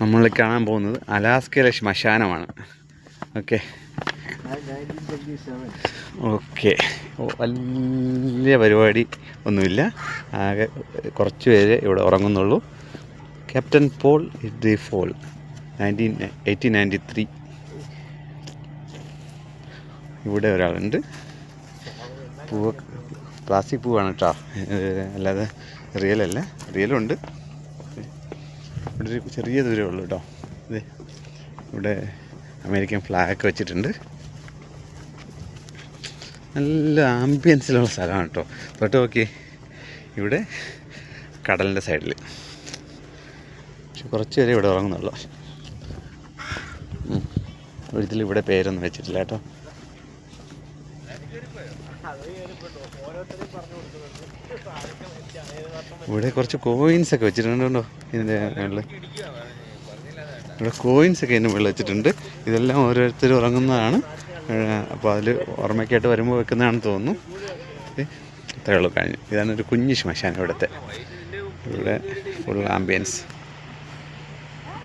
നമ്മൾ കാണാൻ പോകുന്നത് അലാസ്കയിലെ ശ്മശാനമാണ്. ഓക്കെ. ഓക്കെ. വലിയ പരിപാടി ഒന്നുമില്ല. ആകെ കുറച്ച് പേര് ഇവിടെ ഉറങ്ങുന്നുള്ളൂ. Captain Paul the fall nineteen eighteen ninety three. ഇവിടെ ഒരാളുണ്ട്. പൂവ് പ്ലാസ്റ്റിക് പൂവാണ് കേട്ടോ. അല്ലാതെ റിയൽ അല്ല. റിയലുണ്ട് ഇവിടെ ഒരു ചെറിയ ദൂരമേ ഉള്ളൂ കേട്ടോ ഇത് ഇവിടെ അമേരിക്കൻ ഫ്ലാഗ് വെച്ചിട്ടുണ്ട്. നല്ല ആംബിയൻസിലുള്ള സ്ഥലമാണ് കേട്ടോ തൊട്ട് നോക്കി. ഇവിടെ കടലിന്റെ സൈഡിൽ പക്ഷെ കുറച്ച് പേരെ ഇവിടെ ഉറങ്ങുന്നുള്ളൂ. ഒരിക്കലും ഇവിടെ പേരൊന്നും വെച്ചിട്ടില്ല കേട്ടോ ഇവിടെ കുറച്ച് കോയിൻസ് ഒക്കെ വെച്ചിട്ടുണ്ടോ ഇതിന്റെ മുകളിൽ ഇവിടെ കോയിൻസ് ഒക്കെ ഇതിന്റെ മുകളിൽ വെച്ചിട്ടുണ്ട്. ഇതെല്ലാം ഓരോരുത്തർ ഉറങ്ങുന്നതാണ്. അപ്പോൾ അതിൽ ഓർമ്മയ്ക്കായിട്ട് വരുമ്പോൾ വെക്കുന്നതാണെന്ന് തോന്നുന്നു. ഉള്ളൂ കഴിഞ്ഞു. ഇതാണ് ഒരു കുഞ്ഞു ശ്മശാനം ഇവിടുത്തെ. ഇവിടെ ഫുൾ ആംബിയൻസ്